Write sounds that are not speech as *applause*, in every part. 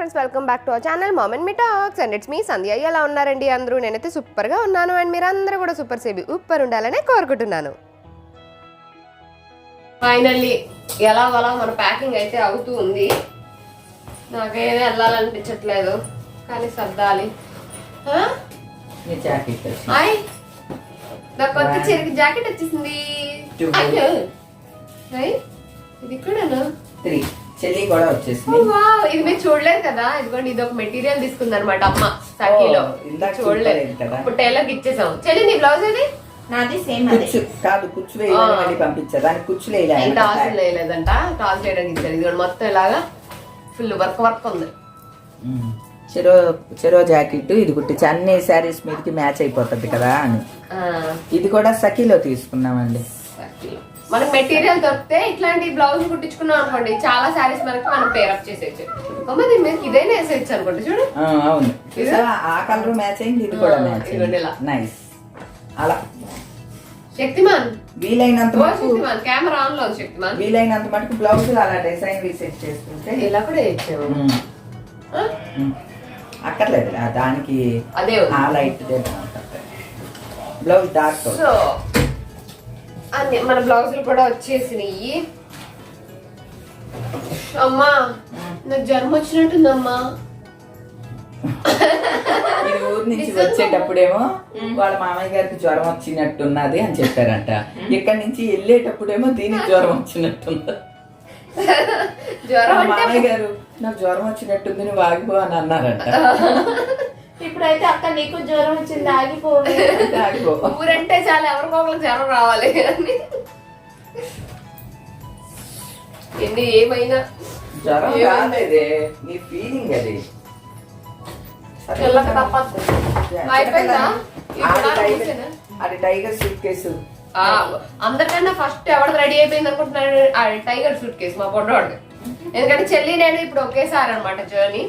Friends welcome back to our channel mom and me talks and it's me Sandhya ఎలా ఉన్నారండి అందరూ? నేనైతే సూపర్గా ఉన్నాను. అండ్ మీరందరూ కూడా సూపర్ సేబి ఉప్పర్ ఉండాలనే కోరుకుంటున్నాను. ఫైనల్లీ ఎలా అలా మన ప్యాకింగ్ అయితే అవుతూ ఉంది. నాకేమీ వెళ్ళాలనిపించట్లేదు. కానీ సర్దాలి. ఆ? నీ కొత్త చీరకి జాకెట్ వచ్చేసింది. ఇది కూడానా త్రీ చెల్లి కూడా వచ్చేసింది. వావ్ ఇది మీరు చూడలేదు కదా? ఇదిగోండి ఇది ఒక మెటీరియల్ తీసుకుంది అనమాట అమ్మ సఖీలో. చూడలేదు. ఇప్పుడు టైలర్కి ఇచ్చేసాం చెల్లి నీ బ్లౌజ్ ఏది? నాది సేమ్ అదే. కుచ్చు కాదు కుచ్చు పంపించా. దానికి కుచ్చు వేయలేదంట. వేయడానికి ఇచ్చారు. ఇదిగోండి మొత్తం ఇలాగా ఫుల్ వర్క్ వర్క్ ఉంది. చెరో చెరో జాకెట్ ఇది కుట్టించి. అన్ని శారీస్ మీదకి మ్యాచ్ అయిపోతుంది కదా అని. ఇది కూడా సఖీలో తీసుకున్నామండి. మనకి మెటీరియల్ దొరికితే ఇట్లాంటి బ్లౌజ్ కుట్టించుకున్నాం అనుకోండి చాలా శారీస్ మనకి మనం పేరప్ చేసేయచ్చు. అమ్మ దీని మీద ఇదైనా వేసేయచ్చు అనుకోండి చూడు. ఆ, అవును? ఆ కలర్ మ్యాచ్ అయింది ఇది కూడా మ్యాచ్ ఇలా. నైస్ అలా. శక్తిమాన్. వీలైనంత శక్తిమాన్ కెమెరా ఆన్లో శక్తిమాన్. వీలైనంత మటుకు బ్లౌజులు అలా డిజైన్ రీసెట్ చేసుకుంటే ఇలా కూడా వేయచ్చు. అక్కర్లేదు దానికి అదే. ఆ లైట్ బ్లౌజ్ డార్క్ సో అన్ని మన బ్లౌజులు కూడా వచ్చేసినాయి. అమ్మా నాకు జ్వరం వచ్చినట్టుందమ్మా. ఊరు నుంచి? వచ్చేటప్పుడేమో వాళ్ళ మామయ్య గారికి జ్వరం వచ్చినట్టున్నది అని చెప్పారంట. ఇక్కడ నుంచి వెళ్ళేటప్పుడేమో దీనికి జ్వరం వచ్చినట్టుంది జ్వరం మామయ్య గారు నాకు జ్వరం వచ్చినట్టుంది నువ్వు ఆగిపో అని అన్నారంట. ఇప్పుడైతే అక్క నీకు జ్వరం వచ్చింది ఆగిపో. ఊరంటే చాలా ఎవరికొకరికి జ్వరం రావాలి అని. ఎన్ని ఏమైనా? జ్వరం రాలేదే నీ ఫీలింగ్ అది. తప్పదు. అయిపోయిందా? అది టైగర్- కూర్చోనా? అది టైగర్ సూట్ కేసు ఆ, అందరికన్నా ఫస్ట్ ఎవరిది రెడీ అయిపోయింది అనుకుంటున్నాడు? ఆ టైగర్ సూట్ కేసు మా పొడ్డవాడు ఎందుకంటే చెల్లి నేను ఇప్పుడు ఒకేసారి అనమాట జర్నీ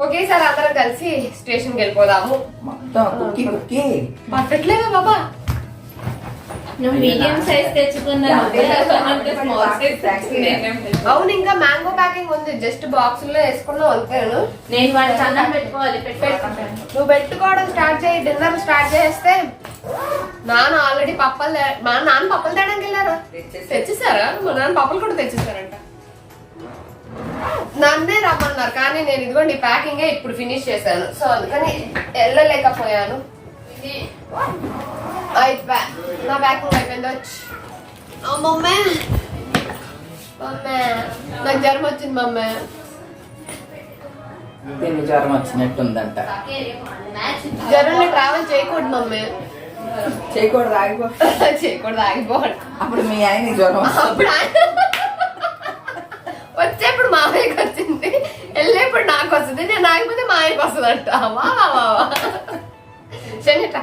ఒకేసారి అందరం కలిసి స్టేషన్కి వెళ్ళిపోదాము. మొత్తం కుక్కి కుక్కి. పట్టట్లేదా బాబా? నువ్వు మీడియం సైజ్ తెచ్చుకున్నావు. స్మాల్ సైజ్ తెచ్చుకున్నాను అవును ఇంకా మ్యాంగో ప్యాకింగ్ ఉంది. జస్ట్ బాక్స్లో వేసుకున్నాం అనుకోను నేను వాడికి అన్నం పెట్టుకోవాలి నువ్వు పెట్టుకోవడం స్టార్ట్ చేయి డిన్నర్ స్టార్ట్ చేస్తే నాన్న ఆల్రెడీ పప్పలు మా నాన్న పప్పలు తేడానికి వెళ్ళారా? తెచ్చేసి- తెచ్చేసారా? మా నాన్న పప్పలు కూడా తెచ్చేసారంట. నన్నే రమ్మన్నారు కానీ నేను ఇదిగోండి ప్యాకింగ్ ఇప్పుడు ఫినిష్ చేశాను. సో అందుకని వెళ్ళలేకపోయాను. ఇది నా ప్యాకింగ్ అయిపోయింది? వచ్చి మమ్మీ. మమ్మీ నాకు జ్వరం వచ్చింది మమ్మీ. దీనికి జ్వరం వచ్చినట్టుందంట. జ్వరంలో ట్రావెల్ చేయకూడదు మమ్మీ. చేయకూడదు ఆగిపో. *laughs* చేయకూడదు ఆగిపోవాలి అప్పుడు మీ ఆయన జ్వరం. అప్పుడు ఆయన- వచ్చేప్పుడు మామయ్యకి వచ్చింది. వెళ్ళేప్పుడు నాకు వస్తుంది. నేను ఆగిపోతే మా ఆయనకి వస్తుంది అంట. వా వా వా శనిట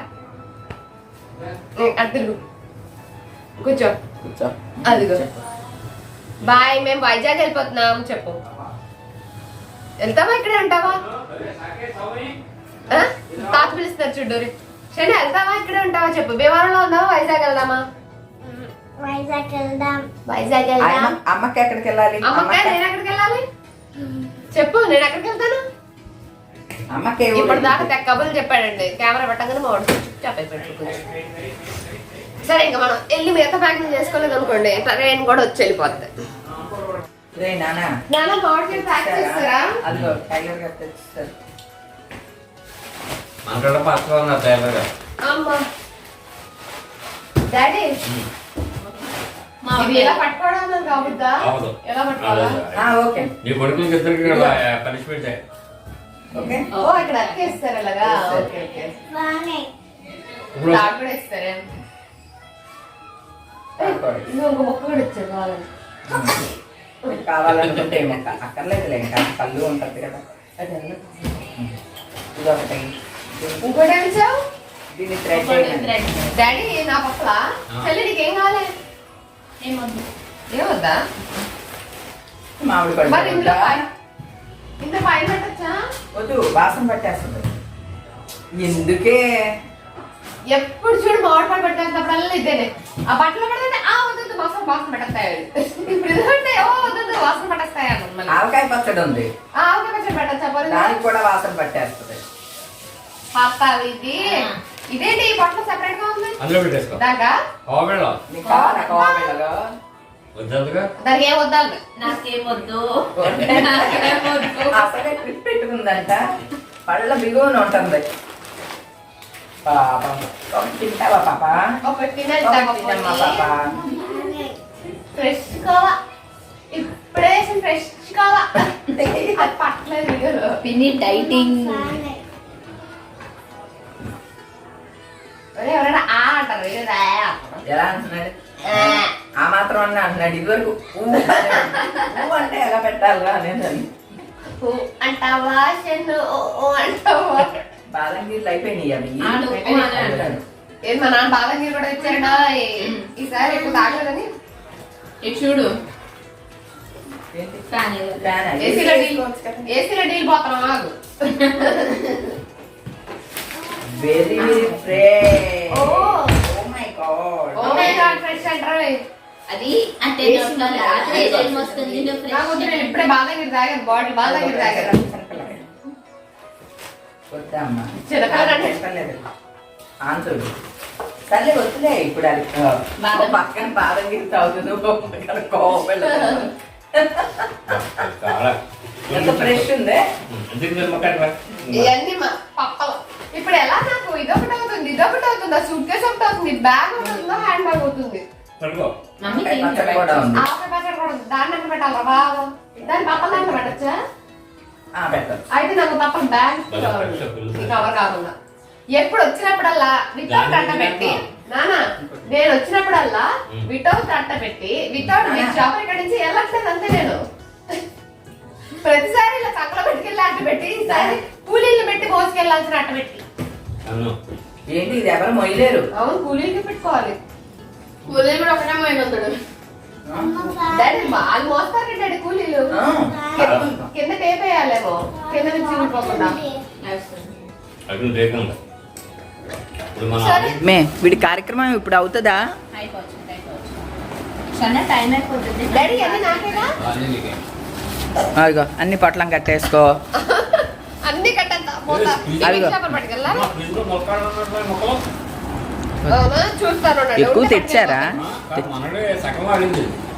కూర్చో. అదిగో. బాయ్ మేము వైజాగ్ వెళ్ళిపోతున్నాం. చెప్పు. వెళ్తావా ఇక్కడే ఉంటావా? తాత పిలుస్తున్నారు చూడ్డూరి శని వెళ్తావా? ఇక్కడే ఉంటావా? చెప్పు. భీమవరంలో ఉందావా వైజాగ్ వెళ్దామా? వైజాగ్ వెళ్దాం వైజాగ్ ఆయన అమ్మకి ఎక్కడికి వెళ్ళాలి అమ్మక్క నేను ఎక్కడికి వెళ్ళాలి చెప్పు నేను ఎక్కడికి వెళ్తాను అమ్మకి? ఇప్పుడు దాకా తెక్క కబుర్లు చెప్పాడండి. కెమెరా పెట్టగానే మా వాడు సరే ఇంకా మనం వెళ్ళి మిగతా ప్యాకింగ్ చేసుకోలేదు అనుకోండి. ట్రైన్ కూడా వచ్చి రే మామిడికాయ ప్యాక్ చేస్తారా? అదిగో టైలర్ గారు తెచ్చిస్తారు. మనకాడ పక్కగా ఉన్నారు టైలర్ గారు అమ్మా. డాడీ. ఇది ఎలా పట్టుకోవడం అవదు. ఎలా పట్టుకోవాలా? ఆ, ఓకే. నీ కొడుకులకి ఇద్దరికి పనిష్మెంట్ ఓకే. ఓ ఇక్కడ అక్కేస్తారు అలాగా? Okay okay. నాకు కూడా ఇస్తారే. ఇంకొక మొక్క కూడా ఇచ్చారు కావాలని మీకు కావాలనుకుంటే ఏమో అక్కర్లేదులే ఇంకా కళ్ళు ఉంటుంది కదా. అదే ఇది ఒకటి. ఇంకోటి ఇచ్చావు? దీన్ని థ్రెడ్ డాడీ నా పక్కల? చెల్లి నీకేం కావాలి? ఏమొద్దు? ఏమొద్దా? మామిడి మరి పళ్ళు ఇందులో వద్దా? పై- ఇంత పైన పెట్టచ్చా? వద్దు వాసన పట్టేస్తుంది. ఎందుకే? ఎప్పుడు చూడు మామిడి పళ్ళు పెట్టేటప్పుడల్లా ఇదేనే ఆ బట్టలు పెడితే ఆ వద్దు వద్దు వాసన వాసన పెట్టేస్తాయి. ఇప్పుడు ఓ వద్దు వాసన పెట్టేస్తాయి అన్న మళ్ళీ. ఆవకాయ పచ్చడి ఉంది. ఆ, ఆవకాయ పచ్చడి పెట్టచ్చా పోనీ? కూడా వాసన పట్టేస్తుంది. పాస్తా ఇది. ఇదేంటి ఈ ఉంది అందులో పెట్టేసుకో. దాకా? నీకు దానికి అసలే ట్రిప్ పెట్టుకుందంట. పళ్ళ బిగువన ఉంటుంది. పాపం. ఒకటి తింటావా పాప? ఒకటి పాప. ఫ్రెష్ కావా? ఇప్పుడే ఫ్రెష్ కావా? అది పట్టలేదు పిన్ని డైటింగ్. ఒరే, ఎవరైనా ఎలా అంటున్నాడు? ఆ. మాత్రం అన్న అంటున్నాడు ఇదివరకు. ఊ అంటే ఎలా పెట్టాలా అనేది అంటావా అంటావా? బాలంగీర్లు అయిపోయినాయి అవి. మా నాన్న బాలగిరి కూడా ఇచ్చాడా ఈ- ఈసారి ఎక్కువ తాగలేదని. ఇటు చూడు. ఏంటి? ఫ్యాన్ ఫ్యాన్ అది. ఏసీలో డీల్ ఏసీలో డీల్ పోతాం వెరీ వెరీ ఫ్రెష్ ఓ. ఓ మై గాడ్ ఓ అంటారా అది అంటే దొరకాలి. రాత్రి ఏం వస్తుంది నువ్వు fresh నాకు వద్దు, నేను ఇప్పుడే బాలగిరి తాగాను బాటిల్ బాలగిరి తాగాను వద్దమ్మా చిలకలు అంటే- చెప్పలేదు ఆన్సర్ సర్లే వద్దులే ఇప్పుడు అది ఆ, బాదం. ఓ పక్కన బాదం గిరి తాగుతుంది పక్కన ఎంత ఫ్రెష్ ఉందే? ఎందుకు ఇవన్నీ మా పప్పలు ఇప్పుడు ఎలా అవుతుంది ఇదొకటి అవుతుంది. సూట్ కేసు ఒకటి అవుతుంది. బ్యాగ్ ఒకటి అవుతుందో. హ్యాండ్ బ్యాగ్ అవుతుంది పచ్చడి కూడా ఉంది. కూడా ఉంది. దాన్ని ఎంత పెట్టాలి బాగా దాని పప్పల దాంట్లో పెట్టచ్చా? ఆ, పెట్టచ్చు అయితే నాకు పప్పల బ్యాగ్ కావాలి. ఈ కవర్ కాకుండా. ఎప్పుడు వచ్చినప్పుడల్లా వితౌట్ అట్ట పెట్టి? నానా నేను వచ్చినప్పుడల్లా. వితౌట్ అట్ట పెట్టి వితౌట్ మీ షాప్ ఇక్కడ నుంచి వెళ్ళట్లేదు అంతే నేను. ప్రతిసారి ఇలా చక్కలో పెట్టుకెళ్ళి అట్ట పెట్టి ఈసారి కూలీలు పెట్టి మోసుకెళ్ళాల్సిన అట్ట పెట్టి. ఏంటి ఇది ఎవరు మొయ్యలేరు? అవును కూలీలు పెట్టుకోవాలి. ఉదయం కూడా ఒకటే వస్తాడు డాడీ వాళ్ళు మోస్తారు డాడీ కూలీలు. కింద- టేప్ వేయాలేమో. కింద నుంచి సరే. మే వీడి కార్యక్రమం ఇప్పుడు అవుతుందా. అదిగో అన్ని పొట్లం కట్టేసుకో. *laughs* ఎక్కువ తెచ్చారా?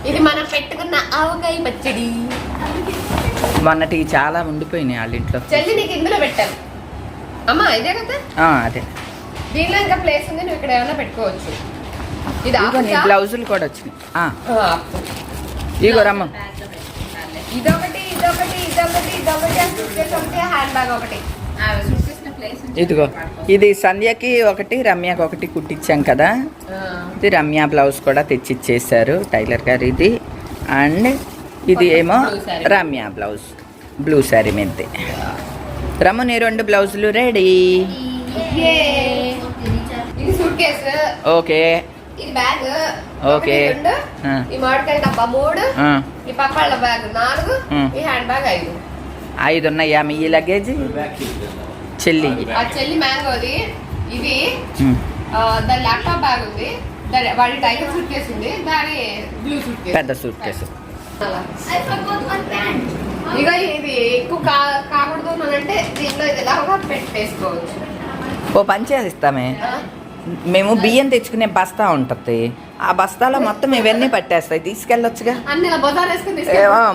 ఇది మనం పెట్టుకున్న ఆవకాయ పచ్చడి. మొన్నటి చాలా ఉండిపోయినాయి వాళ్ళ ఇంట్లో. చెల్లి నీకు ఇందులో పెట్టాను అమ్మా ఇదే కదా? ఆ, అదే. దీనిలో ఇంకా ప్లేస్ ఉంది నువ్వు ఇక్కడ ఏమైనా పెట్టుకోవచ్చు. ఇది? బ్లౌజులు కూడా వచ్చినాయి. ఇదిగో రమ్మ. ఇదొకటి ఇదొకటి ఇదొకటి ఇదొకటి హ్యాండ్ బ్యాగ్ ఒకటి. ఇదిగో ఇది సంధ్యకి ఒకటి రమ్యకి ఒకటి కుట్టించాం కదా. ఇది రమ్య బ్లౌజ్ కూడా తెచ్చిచ్చేసారు టైలర్ గారు ఇది. అండ్ ఇది ఏమో. రమ్య బ్లౌజ్ బ్లూ శారీ మీది రమ్మ నీ రెండు బ్లౌజులు రెడీ. ఓకే. ఓకే. రెండు. ఆ. ఈ మామిడికాయ డబ్బా మూడు. ఈ బ్యాగ్ నాలుగు. ఈ హ్యాండ్ బ్యాగ్ ఐదు. ఐదు ఉన్నాయా మీ లగేజ్ చెల్లి. చెల్లి మ్యాంగోది ఇది దాని ల్యాప్టాప్ బ్యాగ్ ఉంది. దాని వాడి టైగర్ సూట్ కేసు ఉంది. దాని బ్లూ సూట్ కేసు పెద్ద సూట్ కేసు. ఇక ఇది ఎక్కువ కా కాకూడదు అని అంటే దీంట్లో ఇది ఇలాగా పెట్టేసుకోవచ్చు. ఓ పని చేసిస్తామే? మేము బియ్యం తెచ్చుకునే బస్తా ఉంటుంది. ఆ బస్తాలో మొత్తం ఇవన్నీ పట్టేస్తాయి. తీసుకెళ్ళొచ్చుగా.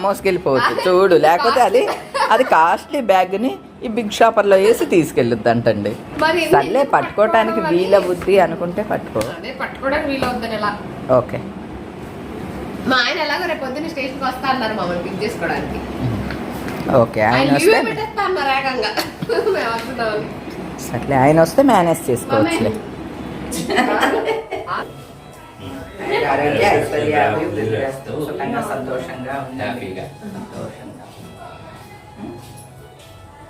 మోసుకెళ్ళిపోవచ్చు. చూడు లేకపోతే అది అది కాస్ట్లీ బ్యాగ్ని ఈ బిగ్ షాపర్లో వేసి తీసుకెళ్ళొద్దు అంటండి మరి ఎన్ని- సర్లే పట్టుకోవటానికి వీల బుద్ధి అనుకుంటే పట్టుకో. పట్టుకోవడానికి ఓకే. మా ఆయన ఎలాగో రేపు పొద్దున్న స్టేషన్కి వస్తా అన్నారు మమ్మల్ని పిక్ చేసుకోవడానికి. ఓకే ఆయన వస్తే లీవ్ పెట్టేస్తా అన్నారు ఏకంగా. మేము వస్తున్నామని. సర్లే ఆయన వస్తే మేనేజ్ చేసుకోవచ్చులే. ఆరోగ్య సంతోషంగా. సంతోషంగా.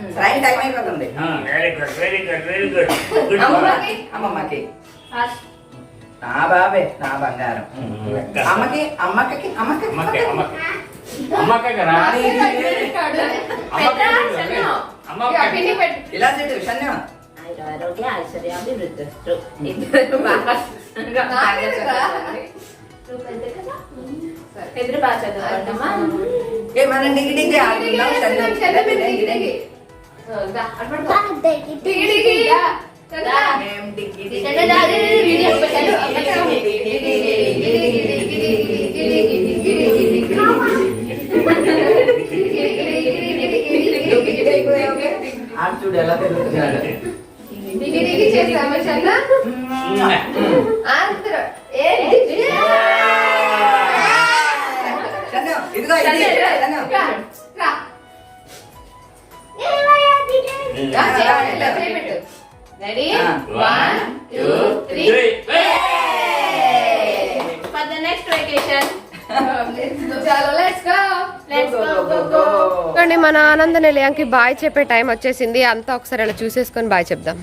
Hmm. రైన్ టైం అయిపోతుంది. Very good very good very good good అమ్మమ్మకి. అమ్మమ్మకి నా బాబే నా బంగారం. Hmm. అమ్మకి అమ్మకి అమ్మకి అమ్మకి అమ్మకి. ఇలా చెట్టు షన్యం చూడు ఎలా తెలుస్తున్నాడు డిగ్రీకి చేసాము చందా ఆన్సర్ ఏంటి ఇదిగో ఆ. One, two, three. For the next vacation చలో let's go let's Go, go go, go go, go go. చూడండి మన ఆనంద నిలయంకి బాయ్ చెప్పే టైం వచ్చేసింది. అంతా ఒకసారి అలా చూసేసుకొని బాయ్ చెప్దాం.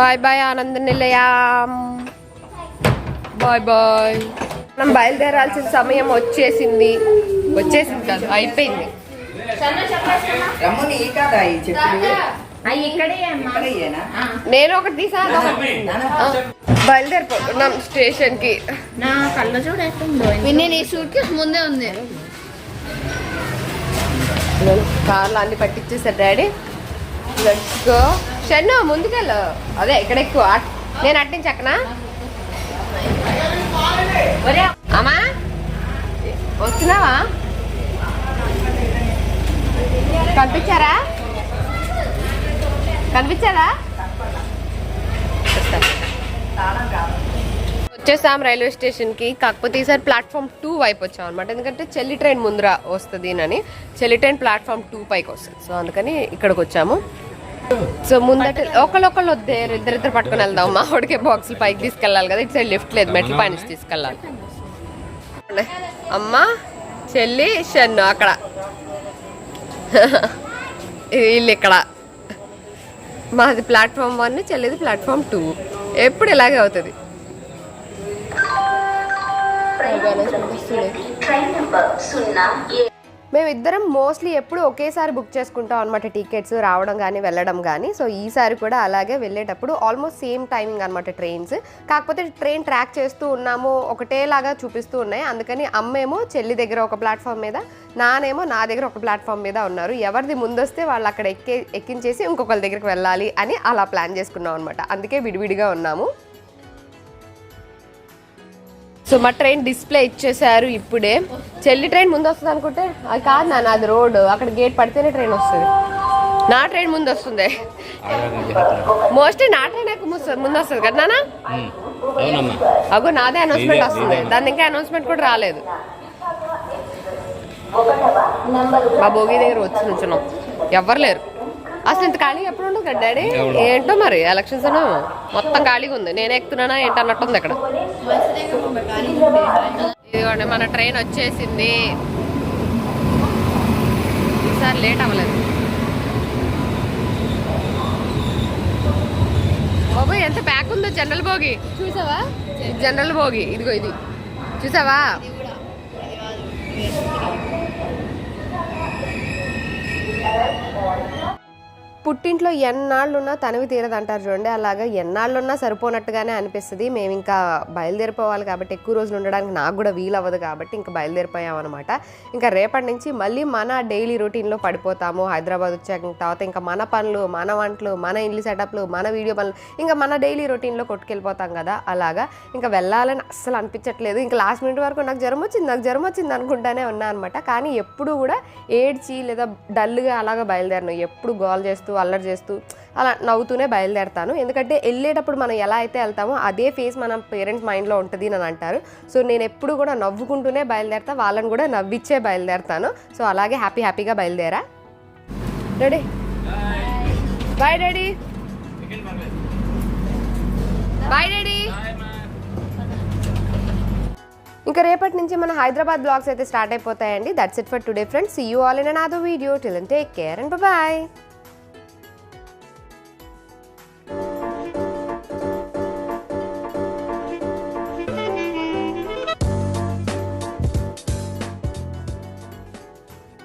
Bye bye Ananda Nilayam. Bye bye. మనం బయలుదేరాల్సిన సమయం వచ్చేసింది. వచ్చేసింది కాదు అయిపోయింది. రమ్ముని ఈ కాదా ఈ? నేను ఒకటి తీసా బయలుదేరిపోతున్నాం స్టేషన్కి నా కళ్ళ చూడేస్తుందో విన్నీ నీ సూట్ కేసు ముందే ఉంది. కార్లో అన్ని పట్టించేసారు డాడీ. లెట్స్ గో షన్ను ముందుకెళ్ళు. అదే ఇక్కడ ఎక్కువ. అట్- నేను అట్టించి అక్కనా అమ్మా. వస్తున్నావా? కనిపించారా? కనిపించారా? వచ్చేసాం రైల్వే స్టేషన్కి. కాకపోతే ఈసారి ప్లాట్ఫామ్ టూ వైపు వచ్చాం అనమాట ఎందుకంటే చెల్లి ట్రైన్ ముందర వస్తుంది అని. చెల్లి ట్రైన్ ప్లాట్ఫామ్ టూ పైకి వస్తుంది. సో అందుకని ఇక్కడికి వచ్చాము. సో ముందట ఒకళ్ళొకళ్ళు వద్దే ఇద్దరిద్దరు పట్టుకొని వెళ్దాం. మా వాడికి బాక్సులు పైకి తీసుకెళ్ళాలి కదా. ఇటు సైడ్ లిఫ్ట్ లేదు మెట్ల పై నుంచి తీసుకెళ్ళాలి. అమ్మ చెల్లి షన్ను అక్కడ. *laughs* వీళ్ళు ఇక్కడ మాది ప్లాట్ఫామ్ వన్ చెల్లిది ప్లాట్ఫామ్ టూ. ఎప్పుడు ఇలాగే అవుతుంది. మేమిద్దరం మోస్ట్లీ ఎప్పుడు ఒకేసారి బుక్ చేసుకుంటాం అనమాట టికెట్స్ రావడం కానీ వెళ్ళడం కానీ సో ఈసారి కూడా అలాగే వెళ్ళేటప్పుడు ఆల్మోస్ట్ సేమ్ టైమింగ్ అనమాట ట్రైన్స్. కాకపోతే ట్రైన్ ట్రాక్ చేస్తూ ఉన్నాము ఒకటేలాగా చూపిస్తూ ఉన్నాయి. అందుకని అమ్మేమో చెల్లి దగ్గర ఒక ప్లాట్ఫామ్ మీద నానేమో నా దగ్గర ఒక ప్లాట్ఫామ్ మీద ఉన్నారు. ఎవరిది ముందొస్తే వాళ్ళు అక్కడ ఎక్కే ఎక్కించేసి ఇంకొకరి దగ్గరికి వెళ్ళాలి అని అలా ప్లాన్ చేసుకున్నాం అనమాట అందుకే విడివిడిగా ఉన్నాము. సో మా ట్రైన్ డిస్ప్లే ఇచ్చేసారు ఇప్పుడే. చెల్లి ట్రైన్ ముందు వస్తుంది అనుకుంటే అది కాదు నాన్న అది రోడ్. అక్కడ గేట్ పడితేనే ట్రైన్ వస్తుంది. నా ట్రైన్ ముందు వస్తుంది మోస్ట్లీ నా ట్రైన్ ఎక్కువ ముందు వస్తుంది కదా నాన్న? అవునమ్మా. అగో నాదే అనౌన్స్మెంట్ వస్తుంది. దాని ఇంకా అనౌన్స్మెంట్ కూడా రాలేదు. మా భోగి దగ్గర వచ్చి నుంచున్నాం. ఎవ్వరు లేరు. అసలు ఇంత ఖాళీ ఎప్పుడు ఉండదు కదా డాడీ? ఏంటో మరి ఎలక్షన్స్ మొత్తం ఖాళీగా ఉంది. నేనే ఎక్కుతున్నానా ఏంటి అన్నట్టుంది అక్కడ ఇదిగోండి మన ట్రైన్ వచ్చేసింది. ఈసారి లేట్ అవ్వలేదు. బాబు ఎంత ప్యాక్ ఉందో జనరల్ భోగి చూసావా? జనరల్ భోగి ఇదిగో ఇది. చూసావా? పుట్టింట్లో ఎన్నాళ్ళున్నా తనివి తీరదంటారు చూడండి. అలాగా ఎన్నాళ్ళున్నా సరిపోనట్టుగానే అనిపిస్తుంది. మేము ఇంకా బయలుదేరిపోవాలి కాబట్టి ఎక్కువ రోజులు ఉండడానికి నాకు కూడా వీలు అవ్వదు కాబట్టి ఇంకా బయలుదేరిపోయాం అనమాట ఇంకా రేపటి నుంచి మళ్ళీ మన డైలీ రొటీన్లో పడిపోతాము. హైదరాబాద్ వచ్చాక తర్వాత ఇంకా మన పనులు మన వంటలు మన ఇల్లు సెటప్లు మన వీడియో పనులు ఇంకా మన డైలీ రొటీన్లో కొట్టుకెళ్ళిపోతాం కదా. అలాగా ఇంకా వెళ్ళాలని అస్సలు అనిపించట్లేదు. ఇంకా లాస్ట్ మినిట్ వరకు నాకు జ్వరం వచ్చింది నాకు జ్వరం వచ్చింది అనుకుంటానే ఉన్నా అనమాట కానీ ఎప్పుడు కూడా ఏడ్చి లేదా డల్గా అలాగా బయలుదేరను. ఎప్పుడు గోల్ చేస్తూ అల్లరి చేస్తూ అలా నవ్వుతూనే బయలుదేరతాను. ఎందుకంటే వెళ్ళేటప్పుడు మనం ఎలా అయితే వెళ్తామో అదే ఫేస్ మన పేరెంట్స్ మైండ్లో ఉంటుంది అని అంటారు. సో నేను ఎప్పుడు కూడా నవ్వుకుంటూనే బయలుదేరతా వాళ్ళని కూడా నవ్విచ్చే బయలుదేరతాను. సో అలాగే హ్యాపీ హ్యాపీగా బయలుదేరా. Ready? Bye daddy bye daddy ఇంకా రేపటి నుంచి మన హైదరాబాద్ బ్లాగ్స్ అయితే స్టార్ట్ అయిపోతాయండి. That's it for today friends you all in another video till take care and bye